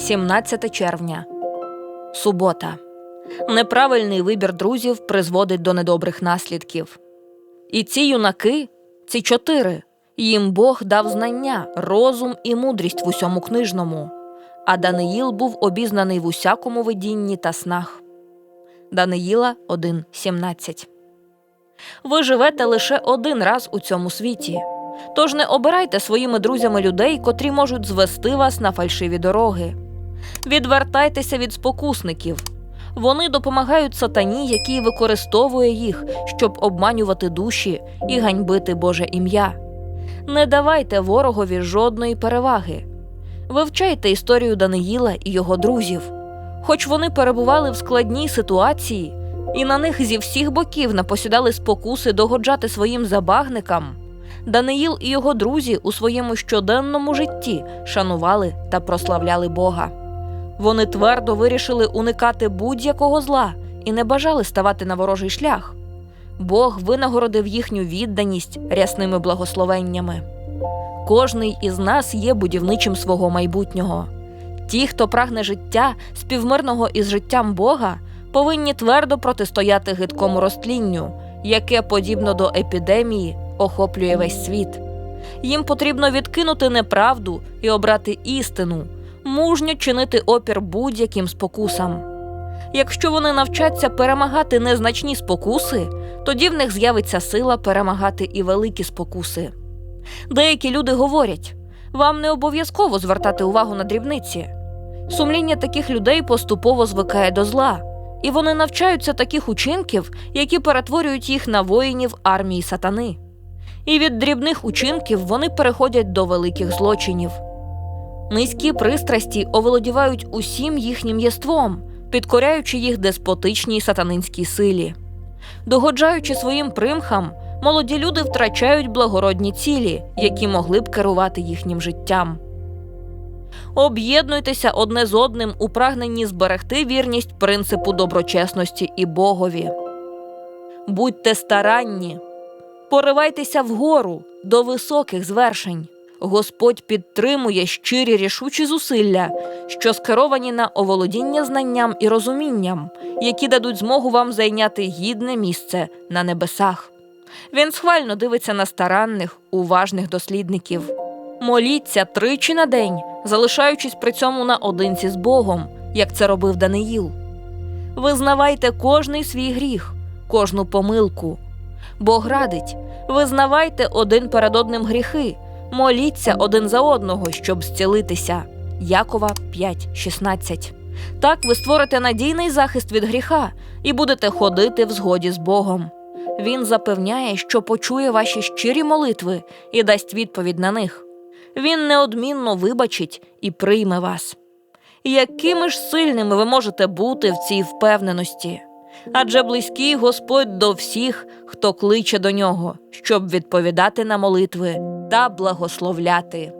17 червня. Субота. Неправильний вибір друзів призводить до недобрих наслідків. І ці юнаки, ці чотири, їм Бог дав знання, розум і мудрість в усьому книжному. А Даниїл був обізнаний в усякому видінні та снах. Даниїла 1.17 Ви живете лише один раз у цьому світі. Тож не обирайте своїми друзями людей, котрі можуть звести вас на фальшиві дороги. Відвертайтеся від спокусників. Вони допомагають сатані, який використовує їх, щоб обманювати душі і ганьбити Боже ім'я. Не давайте ворогові жодної переваги. Вивчайте історію Даниїла і його друзів. Хоч вони перебували в складній ситуації, і на них зі всіх боків напосідали спокуси догоджати своїм забагникам. Даниїл і його друзі у своєму щоденному житті шанували та прославляли Бога. Вони твердо вирішили уникати будь-якого зла і не бажали ставати на ворожий шлях. Бог винагородив їхню відданість рясними благословеннями. Кожний із нас є будівничим свого майбутнього. Ті, хто прагне життя, співмирного із життям Бога, повинні твердо протистояти гидкому розтлінню, яке, подібно до епідемії, охоплює весь світ. Їм потрібно відкинути неправду і обрати істину, мужньо чинити опір будь-яким спокусам. Якщо вони навчаться перемагати незначні спокуси, тоді в них з'явиться сила перемагати і великі спокуси. Деякі люди говорять: вам не обов'язково звертати увагу на дрібниці. Сумління таких людей поступово звикає до зла, і вони навчаються таких учинків, які перетворюють їх на воїнів армії сатани. І від дрібних учинків вони переходять до великих злочинів. Низькі пристрасті оволодівають усім їхнім єством, підкоряючи їх деспотичній сатанинській силі. Догоджаючи своїм примхам, молоді люди втрачають благородні цілі, які могли б керувати їхнім життям. Об'єднуйтеся одне з одним у прагненні зберегти вірність принципу доброчесності і Богові. Будьте старанні, поривайтеся вгору до високих звершень. Господь підтримує щирі рішучі зусилля, що скеровані на оволодіння знанням і розумінням, які дадуть змогу вам зайняти гідне місце на небесах. Він схвально дивиться на старанних, уважних дослідників. Моліться тричі на день, залишаючись при цьому наодинці з Богом, як це робив Даниїл. Визнавайте кожний свій гріх, кожну помилку. Бог радить, визнавайте один перед одним гріхи, моліться один за одного, щоб зцілитися. Якова 5.16. Так ви створите надійний захист від гріха і будете ходити в згоді з Богом. Він запевняє, що почує ваші щирі молитви і дасть відповідь на них. Він неодмінно вибачить і прийме вас. Якими ж сильними ви можете бути в цій впевненості? Адже близький Господь до всіх, хто кличе до нього, щоб відповідати на молитви та благословляти.